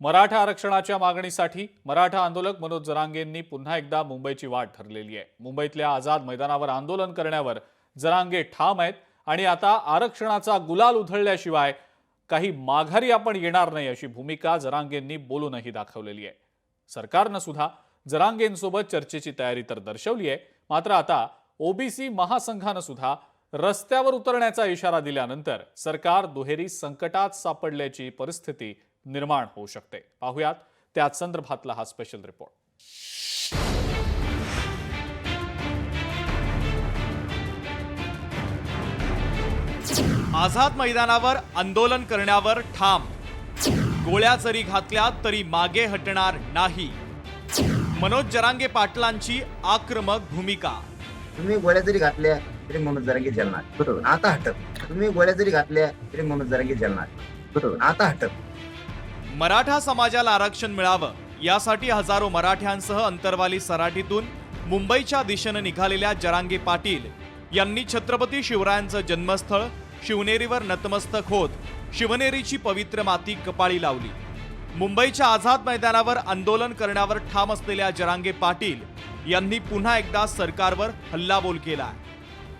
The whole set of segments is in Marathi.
मराठा आरक्षणाच्या मागणीसाठी मराठा आंदोलक मनोज जरांगेंनी पुन्हा एकदा मुंबईची वाट ठरलेली आहे. मुंबईतल्या आझाद मैदानावर आंदोलन करण्यावर जरांगे ठाम आहेत आणि आता आरक्षणाचा गुलाल उधळल्याशिवाय काही माघारी आपण येणार नाही अशी भूमिका जरांगेंनी बोलूनही दाखवलेली आहे. सरकारनं सुद्धा जरांगेंसोबत चर्चेची तयारी तर दर्शवली आहे. मात्र आता ओबीसी महासंघानं सुद्धा रस्त्यावर उतरण्याचा इशारा दिल्यानंतर सरकार दुहेरी संकटात सापडल्याची परिस्थिती निर्माण होऊ शकते. पाहुयात त्याच संदर्भातला हा स्पेशल रिपोर्ट आझाद मैदानावर आंदोलन करण्यावर ठाम. गोळ्या जरी घातल्या तरी मागे हटणार नाही. मनोज जरांगे पाटलांची आक्रमक भूमिका. तुम्ही गोळ्या जरी घातल्या तरी मनोज जरांगे जलणार बरोबर. आता हटत तुम्ही गोळ्या जरी घातल्या तरी मनोज जरांगे जलणार बरोबर. आता हटत मराठा समाजाला आरक्षण मिळावं यासाठी हजारो मराठ्यांसह अंतरवाली सराटीतून मुंबईच्या दिशेनं निघालेल्या जरांगे पाटील यांनी छत्रपती शिवरायांचं जन्मस्थळ शिवनेरीवर नतमस्तक होत शिवनेरीची पवित्र माती कपाळी लावली. मुंबईच्या आझाद मैदानावर आंदोलन करण्यावर ठाम असलेल्या जरांगे पाटील यांनी पुन्हा एकदा सरकारवर हल्लाबोल केला.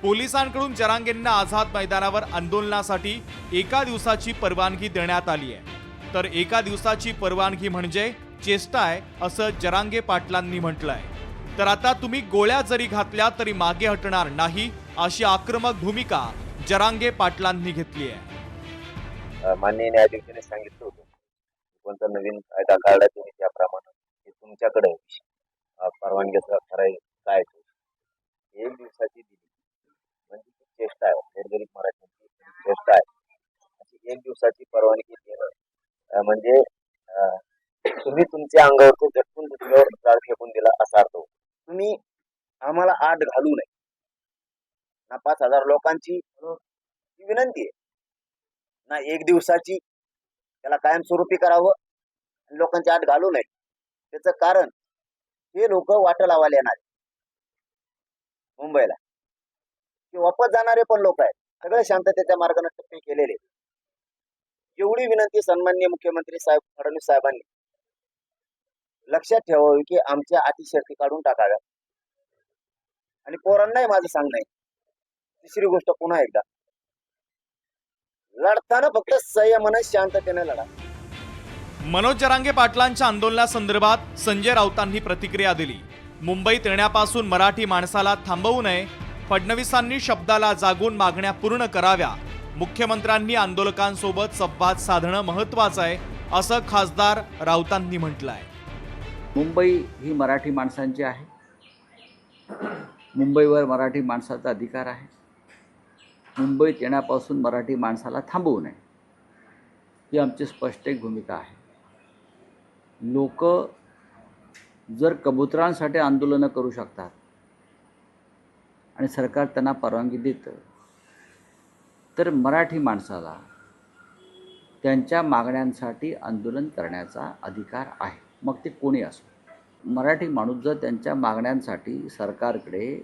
पोलिसांकडून जरांगेंना आझाद मैदानावर आंदोलनासाठी एका दिवसाची परवानगी देण्यात आली आहे. तर एका दिवसाची परवानगी म्हणजे चेष्टा आहे असं जरांगे पाटलांनी म्हटलंय. तर आता तुम्ही गोळ्या जरी घातल्या तरी मागे हटणार नाही अशी आक्रमक भूमिका जरांगे पाटलांनी घेतली आहे माननीय न्यायाधीशांनी सांगितलं होतं. कोणता नवीन कायदा काढला तुम्ही त्याप्रमाणे. तुमच्याकडे आहे. परवानगीचा खराय काय एक दिवसाची दिली. म्हणजे चेष्टा आहे गोरगरीब मराठ्यांची चेष्टा आहे अशी एक दिवसाची परवानगी देणं म्हणजे तुम्ही तुमच्या अंगावरती झटकून दुसऱ्यावर जाळ फेकून दिला असा अर्थ होतो. तुम्ही आम्हाला आठ घालू नये. ना पाच हजार लोकांची विनंती आहे. ना एक दिवसाची त्याला कायमस्वरूपी करावं आणि लोकांची आत घालू नये. त्याचं कारण हे लोक वाट लावायला येणार मुंबईला. ते वापस जाणारे पण लोक आहेत. सगळे शांततेच्या मार्गाने टप्पे केलेले आहेत. एवढी विनंती सन्मान्य मुख्यमंत्री साहेब फडणवीस साहेबांनी. लक्षात ठेवावी की आमच्या अटी शर्ती काढून टाकाव्या आणि पोरांनाही माझं सांगणं आहे. तिसरी गोष्ट पुन्हा एकदा. लढताना फक्त संयमानं शांततेने लढा. मनोज जरांगे पाटलांच्या आंदोलनासंदर्भात संजय राऊतांनी प्रतिक्रिया दिली. मुंबईत येण्यापासून मराठी माणसाला थांबवू नये. फडणवीसांनी शब्दाला जागून मागण्या पूर्ण कराव्या. मुख्यमंत्र्यांनी आंदोलकांसोबत संवाद साधणं महत्वाचं आहे असं खासदार राऊतांनी म्हटलं आहे मुंबई ही मराठी माणसांची आहे. मुंबईवर मराठी माणसाचा अधिकार आहे. मुंबईत येण्यापासून मराठी माणसाला थांबवू नये. ही आमची स्पष्ट एक भूमिका आहे. लोक जर कबुतरांसाठी आंदोलनं करू शकतात आणि सरकार त्यांना परवानगी देतं तर मराठी माणसाला त्यांच्या मागण्यांसाठी आंदोलन करण्याचा अधिकार आहे. मग ते कोणी असो? मराठी माणूस जर त्यांच्या मागण्यांसाठी सरकारकडे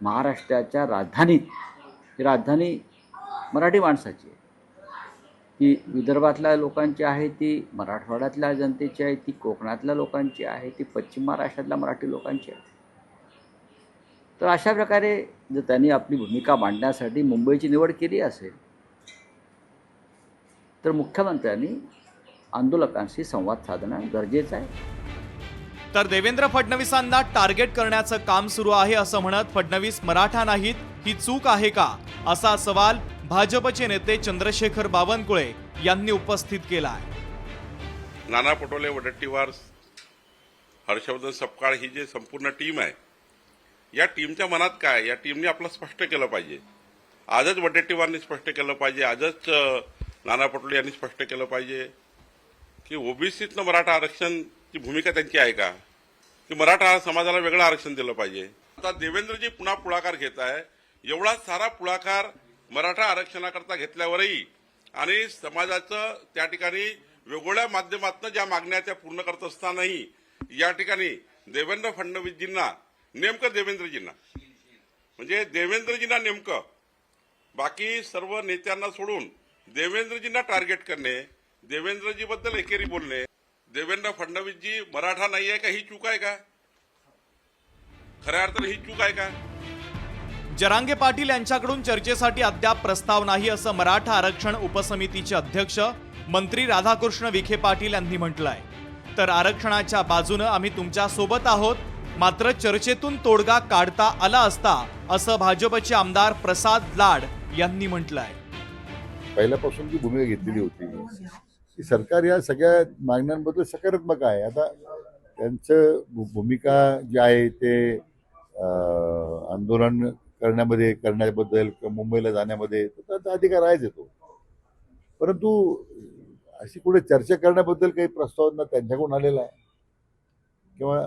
महाराष्ट्राच्या राजधानीत ही राजधानी मराठी माणसाची आहे. ती विदर्भातल्या लोकांची आहे ती मराठवाड्यातल्या जनतेची आहे ती कोकणातल्या लोकांची आहे ती पश्चिम महाराष्ट्रातल्या मराठी लोकांची आहे. तर अशा प्रकारे जर त्यांनी आपली भूमिका मांडण्यासाठी मुंबईची निवड केली असेल तर मुख्यमंत्र्यांनी आंदोलकांशी संवाद साधणं गरजेचं आहे. तर देवेंद्र फडणवीसांना टार्गेट करण्याचं काम सुरू आहे असं म्हणत फडणवीस मराठा नाहीत ही चूक आहे का? असा सवाल भाजपचे नेते चंद्रशेखर बावनकुळे यांनी उपस्थित केला आहे नाना पटोले वडट्टीवार हर्षवर्धन सपकाळ ही जी संपूर्ण टीम आहे या टीमच्या मनात काय? या टीमने आपलं स्पष्ट केलं पाहिजे. आजच वडेट्टीवारांनी स्पष्ट केलं पाहिजे. आजच नाना पटोले यांनी स्पष्ट केलं पाहिजे. की ओबीसीतनं मराठा आरक्षणची भूमिका त्यांची आहे का? की मराठा समाजाला वेगळं आरक्षण दिलं पाहिजे? आता देवेंद्रजी पुन्हा पुढाकार घेत आहे. एवढा सारा पुढाकार मराठा आरक्षणाकरता घेतल्यावरही आणि समाजाचं त्या ठिकाणी वेगवेगळ्या माध्यमातून ज्या मागण्या त्या पूर्ण करत असतानाही या ठिकाणी देवेंद्र फडणवीसजींना नेमकं देवेंद्रजींना. म्हणजे देवेंद्रजींना नेमकं. बाकी सर्व नेत्यांना सोडून देवेंद्रजींना टार्गेट करणे देवेंद्रजीबद्दल एकेरी बोलणे देवेंद्र फडणवीसजी मराठा नाही आहे का ही चूक आहे का? खऱ्या अर्थानं ही चूक आहे का? जरांगे पाटील यांच्याकडून चर्चेसाठी अद्याप प्रस्ताव नाही असं मराठा आरक्षण उपसमितीचे अध्यक्ष मंत्री राधाकृष्ण विखे पाटील यांनी म्हटलंय. तर आरक्षणाच्या बाजूनं आम्ही तुमच्यासोबत आहोत. मात्र चर्चेतून तोडगा काढता आला असता असं भाजपचे आमदार प्रसाद लाड यांनी म्हटलंय. पहिल्यापासून जी भूमिका घेतलेली होती की सरकार या सगळ्या मागण्यांबद्दल सकारात्मक आहे. आता त्यांचं भू- भूमिका जी आहे ते आंदोलन करण्यामध्ये करण्याबद्दल मुंबईला जाण्यामध्ये तर त्यांचा अधिकार आहेच येतो परंतु अशी कुठे चर्चा करण्याबद्दल काही प्रस्ताव त्यांच्याकडून आलेला आहे? किंवा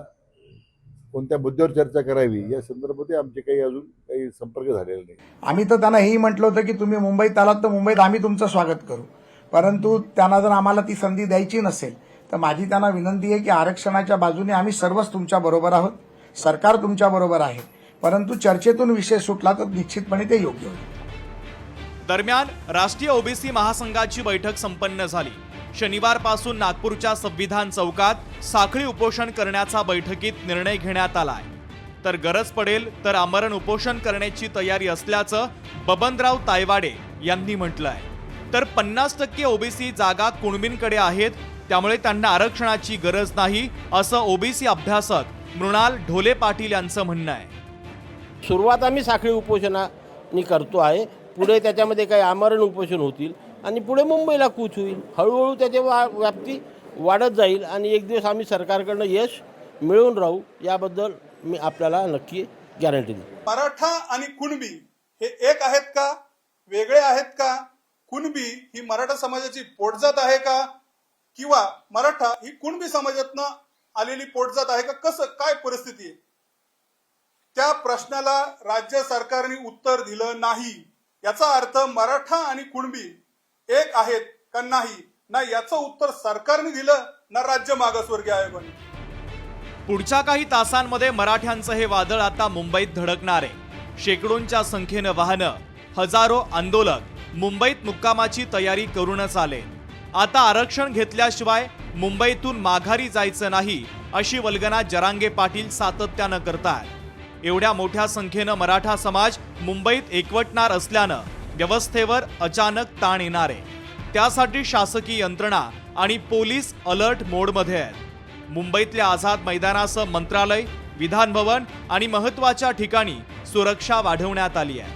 कोणत्या मुद्द्यावर चर्चा करावी या संदर्भात आमचे काही अजून काही संपर्क झालेला नाही. आम्ही तर त्यांना हेही म्हटलं होतं की तुम्ही मुंबईत आलात तर मुंबईत आम्ही तुमचं स्वागत करू. परंतु त्यांना जर आम्हाला ती संधी द्यायची नसेल तर माझी त्यांना विनंती आहे की आरक्षणाच्या बाजूने आम्ही सर्वच तुमच्या बरोबर आहोत सरकार तुमच्या बरोबर आहे. परंतु चर्चेतून विषय सुटला तर निश्चितपणे ते योग्य होईल. दरम्यान राष्ट्रीय ओबीसी महासंघाची बैठक संपन्न झाली. शनिवारपासून नागपूरच्या संविधान चौकात साखळी उपोषण करण्याचा बैठकीत निर्णय घेण्यात आलाय. तर गरज पडेल तर आमरण उपोषण करण्याची तयारी असल्याचं बबनराव तायवाडे यांनी म्हटलंय. तर पन्नास टक्के ओबीसी जागा कुणबींकडे आहेत त्यामुळे त्यांना आरक्षणाची गरज नाही असं ओबीसी अभ्यासक मृणाल ढोले पाटील यांचं म्हणणं आहे. सुरुवात आम्ही साखळी उपोषणाने करतो आहे. पुढे त्याच्यामध्ये काही आमरण उपोषण होतील आणि पुढे मुंबईला कूच होईल. हळूहळू त्याची वा व्याप्ती वाढत जाईल आणि एक दिवस आम्ही सरकारकडनं यश मिळवून राहू याबद्दल मी आपल्याला नक्की गॅरंटी देईन. मराठा आणि कुणबी हे एक आहेत का? वेगळे आहेत का? कुणबी ही मराठा समाजाची पोटजात आहे का? किंवा मराठा ही कुणबी समाजातनं आलेली पोटजात आहे का? कसं काय परिस्थिती आहे? त्या प्रश्नाला राज्य सरकारने उत्तर दिलं नाही. याचा अर्थ मराठा आणि कुणबी एक आहेत का नाही? ना याचं उत्तर सरकारने दिलं ना राज्य मागासवर्गीय आयोगाने. पुढच्या काही तासांमध्ये मराठ्यांचं हे वादळ आता मुंबईत धडकणार. आहे शेकडोंच्या संख्येनं वाहनं हजारो आंदोलक मुंबईत मुक्कामाची तयारी करूनच आले. आता आरक्षण घेतल्याशिवाय मुंबईतून माघारी जायचं नाही अशी वल्गना जरांगे पाटील सातत्यानं करतात एवढ्या मोठ्या संख्येनं मराठा समाज मुंबईत एकवटणार असल्यानं व्यवस्थेवर अचानक ताण येणार. आहे त्यासाठी शासकीय यंत्रणा आणि पोलीस अलर्ट मोडमध्ये आहेत. मुंबईतल्या आझाद मैदानासह मंत्रालय विधानभवन आणि महत्त्वाच्या ठिकाणी सुरक्षा वाढवण्यात आली आहे.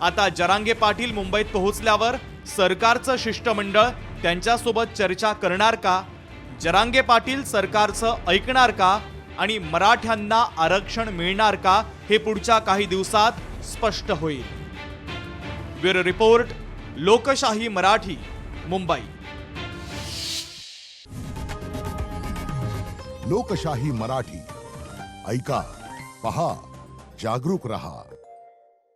आता जरांगे पाटील मुंबईत पोहोचल्यावर सरकारचं शिष्टमंडळ त्यांच्यासोबत चर्चा करणार का? जरांगे पाटील सरकारचं ऐकणार का? आणि मराठ्यांना आरक्षण मिळणार का? हे पुढच्या काही दिवसात स्पष्ट होईल. ब्युरो रिपोर्ट लोकशाही मराठी मुंबई। लोकशाही मराठी ऐका पहा जागरूक रहा।